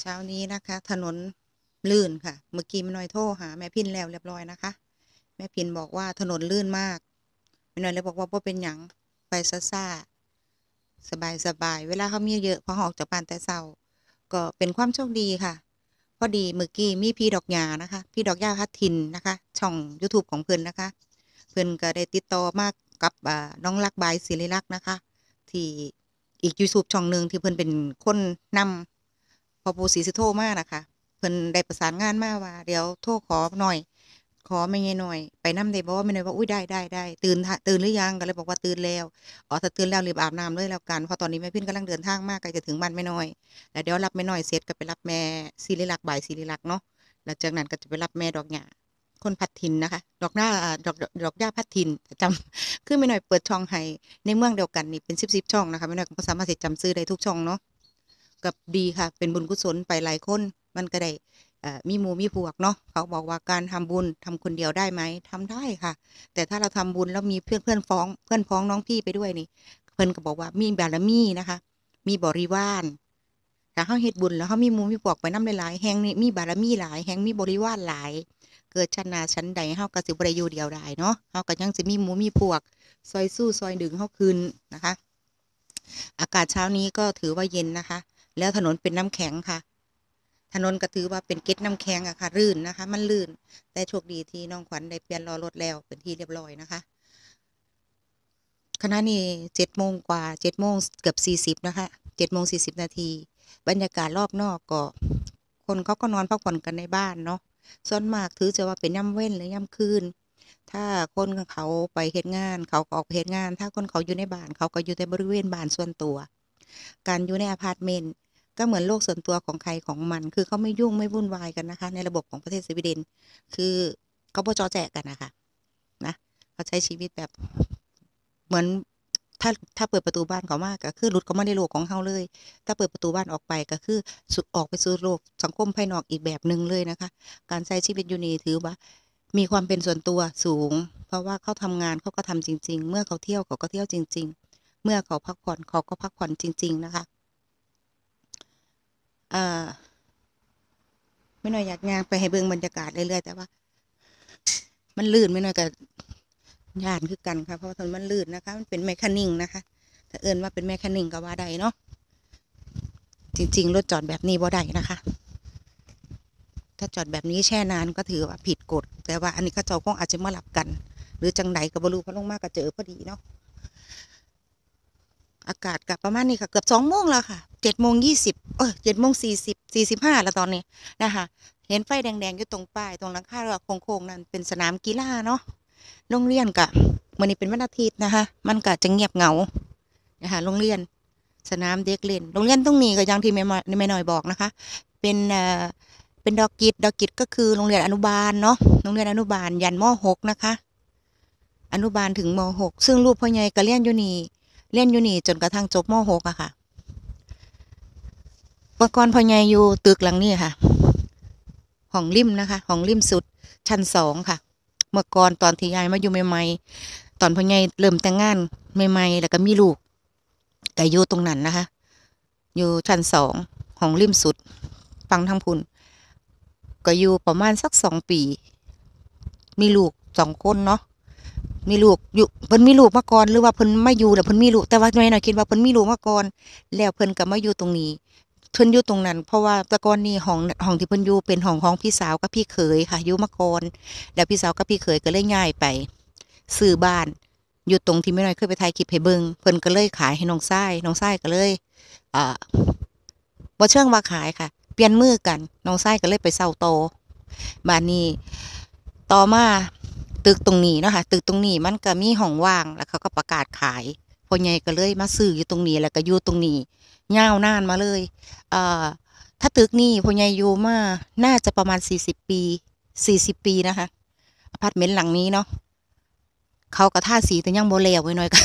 เช้านี้นะคะ ถนนลื่นค่ะ เมื่อกี้แม่น้อยโทรหาแม่พินแล้วเรียบร้อยนะคะ แม่พินบอกว่าถนนลื่นมากแม่น้อยเลยบอกว่าบ่เป็นหยังไปซ่าซาสบายสบายๆเวลาเขามีเยอะพอออกจากบ้านแต่เช้าก็เป็นความโชคดีค่ะ พอดีเมื่อกี้มีพี่ดอกหญ้านะคะ พี่ดอกหญ้าพัดทินนะคะ ช่อง YouTube ของเพิ่อนนะคะ เพิ่อนก็ได้ติดต่อมากกับอ่าน้องรักบายศิริรักษ์นะคะ ที่อีก YouTube ช่องหนึ่งที่เพิ่อนเป็นคนนำ พอปูศรีสุโธมากนะคะเพิ่นได้ประสานงานมาว่า เดี๋ยวโทรขอหน่อย ขอไม่ไงหน่อย ไปนำได้บอกว่าไม่น้อยว่าอุ้ยได้ได้ได้ตื่นตื่นหรือยังก็เลยบอกว่าตื่นแล้วอ๋อถ้าตื่นแล้วรีบอาบน้ำเลยแล้วกันเพราะตอนนี้แม่พินกำลังเดินทางมากใกล้จะถึงบ้านแม่น้อยแล้วเดี๋ยวรับแม่น้อยเสร็จก็ไปรับแม่ศิริลักษ์บ่ายศิริลักษ์เนาะหลังจากนั้นก็จะไปรับแม่ดอกหญ้าคนพัดทินนะคะ ดอกหน้าดอกดอกหญ้าพัดทินจำคือแม่น้อยเปิดช่องให้ในเมืองเดียวกันนี่เป็นสิบสิบช่องนะคะแม่น้อยก็สามารถสิจำซื้อได้ทุกช่องเนาะ กับดีค่ะ เป็นบุญกุศลไปหลายคนมันก็ได้อ่อมีหมูมีพวกเนาะเขาบอกว่าการทำบุญทำคนเดียวได้ไหมทำได้ค่ะ แต่ถ้าเราทำบุญแล้วมีเพื่อนเพื่อนฟ้องเพื่อนพ้องน้องพี่ไปด้วยนี่ เพิ่อนก็บอกว่ามีบารมีนะคะ มีบริวารถ้าเฮาเฮ็ดบุญแล้วเฮามีหมูมีพวกไปน้ำหลายๆแห่งนี่มีบารมีหลาย แห่งมีบริวารหลาย เกิดชนาชั้นใดเฮาก็สิบ่ได้อยู่เดียวดายเนาะเฮาก็ยังสิมีหมูมีพวก ซอยสู้ซอยดึงเฮาคืนนะคะ อากาศเช้านี้ก็ถือว่าเย็นนะคะ แล้วถนนเป็นน้ำแข็งค่ะ ถนนก็ถือว่าเป็นเกล็ดน้ำแข็งอะค่ะลื่นนะคะ มันลื่น แต่โชคดีที่น้องขวัญได้เปลี่ยนล้อรถแล้วเป็นที่เรียบร้อยนะคะขณะนี้เจ็ดโมงกว่าเจ็ดโมงเกือบสี่สิบนะคะเจ็ดโมงสี่สิบนาทีบรรยากาศรอบนอกก็ คนเขาก็นอนพักผ่อนกันในบ้านเนาะส่วนมากถือจะว่าเป็นย่ำเว้นหรือย่ำคืน ถ้าคนเขาไปเฮ็ดงาน เขาก็ออกไปเฮ็ดงาน ถ้าคนเขาอยู่ในบ้าน เขาก็อยู่ในบริเวณบ้านส่วนตัว การอยู่ในอพาร์ตเมนต์ ก็เหมือนโลกส่วนตัวของใครของมัน คือเขาไม่ยุ่งไม่วุ่นวายกันนะคะ ในระบบของประเทศสวีเดน คือเขาบ่จอแจกกันนะคะนะเขาใช้ชีวิตแบบเหมือนถ้าถ้าเปิดประตูบ้านเขามากก็คือหลุดเขาไมาในโลกของเขาเลย ถ้าเปิดประตูบ้านออกไปก็คือสุออกไปสู่โลกสังคมภายนอกอีกแบบหนึ่งเลยนะคะ การใช้ชีวิตอยู่นี่ถือว่า มีความเป็นส่วนตัวสูง เพราะว่าเขาทำงานเขาก็ทำจริง ๆ เมื่อเขาเที่ยวเขาก็เที่ยวจริง ๆ เมื่อเขาพักผ่อนเขาก็พักผ่อนจริง ๆ นะคะ อ่าไม่น้อยอยากงานไปให้เบิ่งบรรยากาศเรื่อยๆแต่ว่า มันลื่นไม่น้อยกับยานคือกันค่ะเพราะว่าถนนมันลื่นนะคะ มันเป็นแมคคานิงนะคะถ้าเอิ้นว่าเป็นแมคคานิงก็ว่าได้เนาะจริง ๆ รถจอดแบบนี้บ่ได้นะคะ ถ้าจอดแบบนี้แช่นานก็ถือว่าผิดกฎ แต่ว่าอันนี้เขาเจ้าคงอาจจะมาหลับกัน หรือจังใดก็บ่รู้เพระลงมากก็เจอพอดีเนาะอากาศกับประมาณนี้ค่ะ เกือบสองโมงแล้วค่ะเจ็ดโมงยี่สิบ เออเจ็ดโมงสี่สิบสี่สิบห้าแล้วตอนนี้นะคะ เห็นไฟแดงๆอยู่ตรงป้ายตรงหลังคาเรือโค้งๆนั่นเป็นสนามกีฬาเนาะโรงเรียนกะวันนี้เป็นวันอาทิตย์นะคะ มันก็จะเงียบเหงานะคะโรงเรียนสนามเด็กเล่นโรงเรียนตรงนี้ก็อย่างที่แม่แม่หน้อยบอกนะคะ เป็นเอ่อเป็นดอกกิจดอกกิจก็คือโรงเรียนอนุบาลเนาะโรงเรียนอนุบาลยันมหกนะคะ อนุบาลถึงมหกซึ่งลูกพ่อใหญ่ก็เรียนอยู่นี่เรียนอยู่นี่จนกระทั่งจบมหกอะค่ะ เมื่อก่อนพ่อใหญ่อยู่ตึกหลังนี้ค่ะ ห้องริมนะคะ ห้องริมสุด ชั้นสองค่ะ เมื่อก่อนตอนที่ยายมาอยู่ใหม่ๆ ตอนพ่อใหญ่เริ่มแต่งงานใหม่ๆ แล้วก็มีลูกก็อยู่ตรงนั้นนะคะ อยู่ชั้นสองห้องริมสุด ฟังทางพุนก็อยู่ประมาณสักสองปี มีลูกสองคนเนาะมีลูกอยู่เพิ่นมีลูกมาก่อนหรือว่าเพิ่นไม่อยู่แล้วเพิ่นมีลูกแต่ว่าแม่หน้อยคิดว่าเพิ่นมีลูกมาก่อนแล้วเพิ่นก็มาอยู่ตรงนี้ เพิ่นอยู่ตรงนั้น เพราะว่าต่ก่อนนี่ห้องห้องที่เพิ่นอยู่เป็นห้องของพี่สาวกับพี่เขยค่ะอยู่มาก่อนแล้วพี่สาวกับพี่เขยก็เลยย้ายไปซื้อบ้านอยู่ตรงที่แม่น้อยเคยไปถ่ายคลิปให้เบิงเพิ่นก็เลยขายให้น้องชายน้องชายก็เลยอ่าบ่เชิงว่าขายค่ะ เปลี่ยนมือกันน้องชายก็เลยไปเซาโตบ้านนี้ต่อมาตึกตรงนี้เนาะค่ะตึกตรงนี้มันก็มีห้องว่างแล้วเขาก็ประกาศขายพ่อใหญ่ก็เลยมาซื้ออยู่ตรงนี้แล้วก็อยู่ตรงนี้ ยาวนานมาเลยเอ่อถ้าตึกนี้พ่อใหญ่อยู่มาน่าจะประมาณสี่สิบปีสี่สิบปีนะคะอพาร์ตเมนต์หลังนี้เนาะเขาก็ท่าสีแต่ยังโบแล้วไว้หน่อยก็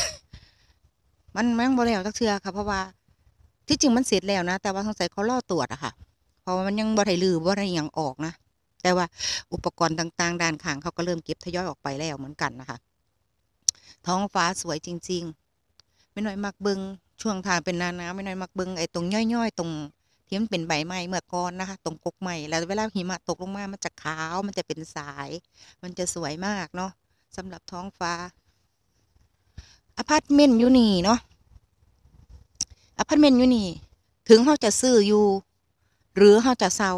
มันมันยังโบแล้วจักเทื่อค่ะ เพราะว่าที่จริงมันเสร็จแล้วนะ แต่ว่าสงสัยเขาล่อตรวจอะค่ะ เพราะว่ามันยังบ่ได้ลือบ่ได้ยังออกนะแต่ว่าอุปกรณ์ต่าง ๆ ด้านข้างเขาก็เริ่มเก็บทยอยออกไปแล้วเหมือนกันนะคะ ท้องฟ้าสวยจริง ๆ ไม่น้อยมักเบิง ช่วงทางเป็นนานาวไม่น้อยมักเบิงไอ้ตรงย่อยๆ ตรงที่มันเป็นใบไม้เมื่อก่อนนะคะ ตรงกกไม้แล้วเวลาหิมะตกลงมามันจะขาวมันจะเป็นสาย มันจะสวยมากเนาะสำหรับท้องฟ้าอพาร์ตเมนต์อยู่นี่เนาะอพาร์ตเมนต์อยู่นี่ ถึงเขาจะซื้ออยู่ หรือเขาจะเซา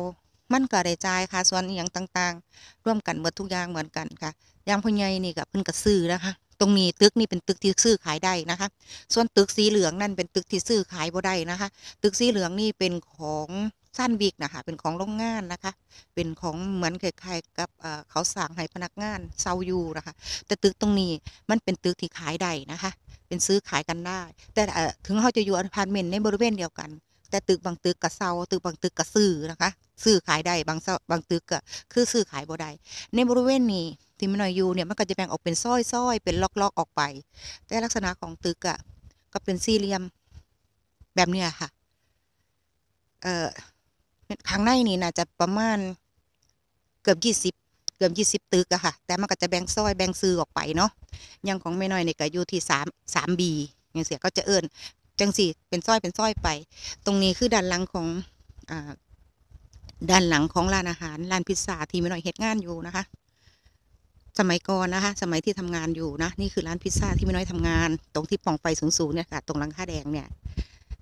มันก็ได้จ่ายค่ะส่วนอย่างต่าง ๆ ร่วมกันหมดทุกอย่างเหมือนกันค่ะอย่างพ่อใหญ่นี่ก็เพิ่นก็ซื้อนะคะ ตรงนี้ตึกนี่เป็นตึกที่ซื้อขายได้นะคะ ส่วนตึกสีเหลืองนั่นเป็นตึกที่ซื้อขายบ่ได้นะคะ ตึกสีเหลืองนี่เป็นของสั้นบิกนะคะเป็นของโรงงานนะคะ เป็นของเหมือนคล้ายๆกับเขาสั่งให้พนักงานเซาอยู่นะคะ แต่ตึกตรงนี้มันเป็นตึกที่ขายได้นะคะ เป็นซื้อขายกันได้ แต่ถึงเขาจะอยู่อพาร์ตเมนต์ในบริเวณเดียวกัน แต่ตึกบางตึกกับเซาตึกบางตึกกับซื้อนะคะ ซื้อขายได้บางเซาบางตึกก็คือซื้อขายบ่ได้ในบริเวณนี้ ที่มันน้อยอยู่เนี่ยมันก็จะแบ่งออกเป็นซ้อยๆเป็นล็อกๆออกไป แต่ลักษณะของตึกอะก็เป็นสี่เหลี่ยมแบบเนี้ยค่ะ เอ่อข้างในนี่น่าจะประมาณเกือบยี่สิบเกือบยี่สิบตึกอะค่ะ แต่มันก็จะแบ่งซอยแบ่งซื้อออกไปเนาะอย่างของแม่น้อยเนี่ยก็อยู่ที่สามสามบีอย่างเสียก็จะเอิญจังสี่เป็นซอยเป็นซอยไป ตรงนี้คือด้านหลังของอ่าด้านหลังของร้านอาหารร้านพิซซ่าที่แม่น้อยเฮ็ดงานอยู่นะคะ สมัยก่อนนะคะ สมัยที่ทำงานอยู่นะ นี่คือร้านพิซซ่าที่ไม่น้อยทำงาน ตรงที่ป่องไฟสูงๆเนี่ยค่ะ ตรงหลังค่าแดงเนี่ย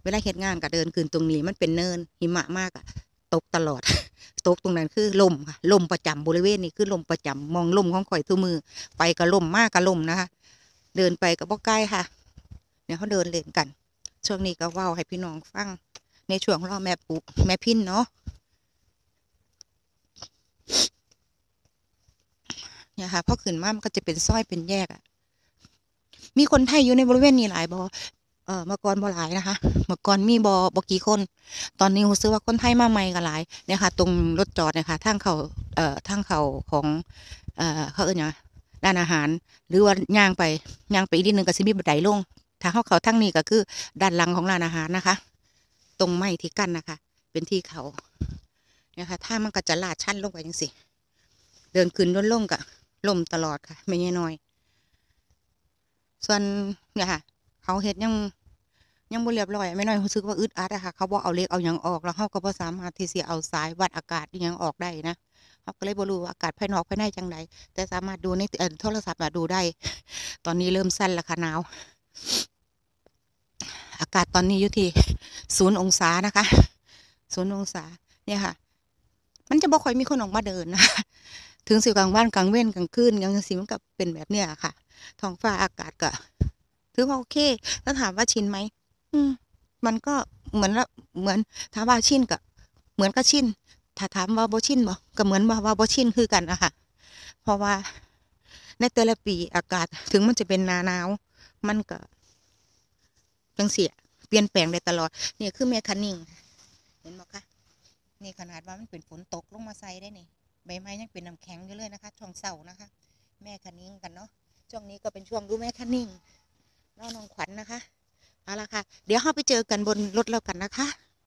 เวลาเฮ็ดงานก็เดินขึ้นตรงนี้มันเป็นเนินหิมะมากอะตกตลอด ตกตรงนั้นคือลมค่ะลมประจำบริเวณนี้คือลมประจำมองลมของข่อยทุกมือ ไปก็ลมมากก็ลมนะคะ เดินไปก็บ่ใกล้ค่ะ เนี่ยเขาเดินเล่นกัน ช่วงนี้ก็ว้าวให้พี่น้องฟัง ในช่วงรอแม่ปุแม่พินเนาะ เนี่ยค่ะพอขึ้นมามันก็จะเป็นซอยเป็นแยกอะมีคนไทยอยู่ในบริเวณนี้หลายบอเออเมื่อก่อนบ่หลายนะคะ เมื่อก่อนมีบอบอกี่คน ตอนนี้รู้สึกว่าคนไทยมาใหม่ก็หลายเนี่ยค่ะ ตรงรถจอดเนี่ยค่ะทางเขาเอ่อทางเขาของเอ่อเขาเอ่ยนะร้านอาหาร หรือว่าย่างไปย่างไปอีกนิดนึงก็สิมีบันไดลงถ้าเขาเขาทางนี้ก็คือด้านหลังของร้านอาหารนะคะ ตรงไม้ที่กั้นนะคะ เป็นที่เขาเนี่ยค่ะถ้ามันก็จะลาดชั้นลงไปจังสิเดินขึ้นด้นลงก็ ล่มตลอดค่ะไม่ใช่น้อย ส่วนเนี่ยค่ะ เขาเฮ็ดยังยังบ่เรียบร้อยไม่น้อยรู้สึกว่าอึดอัดอะค่ะ เขาบ่เอาเล็กเอายังออกแล้วเขาก็บ่สามารถที่สิเอาสายวัดอากาศยังออกได้นะเขาก็เลยบ่รู้ว่าอากาศภายนอกภายในจังไดแต่สามารถดูในโทรศัพท์ดูได้ ตอนนี้เริ่มสั้นแล้วค่ะหนาว อากาศตอนนี้อยู่ที่ศูนย์องศานะคะศูนย์องศาเนี่ยค่ะ มันจะบ่ค่อยมีคนออกมาเดินนะคะ ถึงสิกลางวันกลางเว้นกลางคืนกลางสิมันก็เป็นแบบเนี้ยค่ะท้องฟ้าอากาศก็ถือว่าโอเค แล้วถามว่าชินไหมอืม มันก็เหมือนละเหมือนถามว่าชินก็เหมือนก็ชินถ้าถามว่าบ่ชินบ่ก็เหมือนว่าว่าบ่ชินคือกันอะค่ะเพราะว่าในแต่ละปีอากาศถึงมันจะเป็นหนาหนาว มันก็จังเสียเปลี่ยนแปลงได้ตลอดเนี่ยคือแมคานิงเห็นบ่คะนี่ขนาดว่ามันเป็นฝนตกลงมาใส่ได้เนี่ ใบไม้ยังเป็นน้ำแข็งอยู่เลยนะคะ ช่วงเสาร์นะคะ แม่คันนิ่งกันเนาะช่วงนี้ก็เป็นช่วงดูแม่คันนิ่งน้องน้องขวัญนะคะเอาละค่ะ เดี๋ยวเราไปเจอกันบนรถแล้วกันนะคะ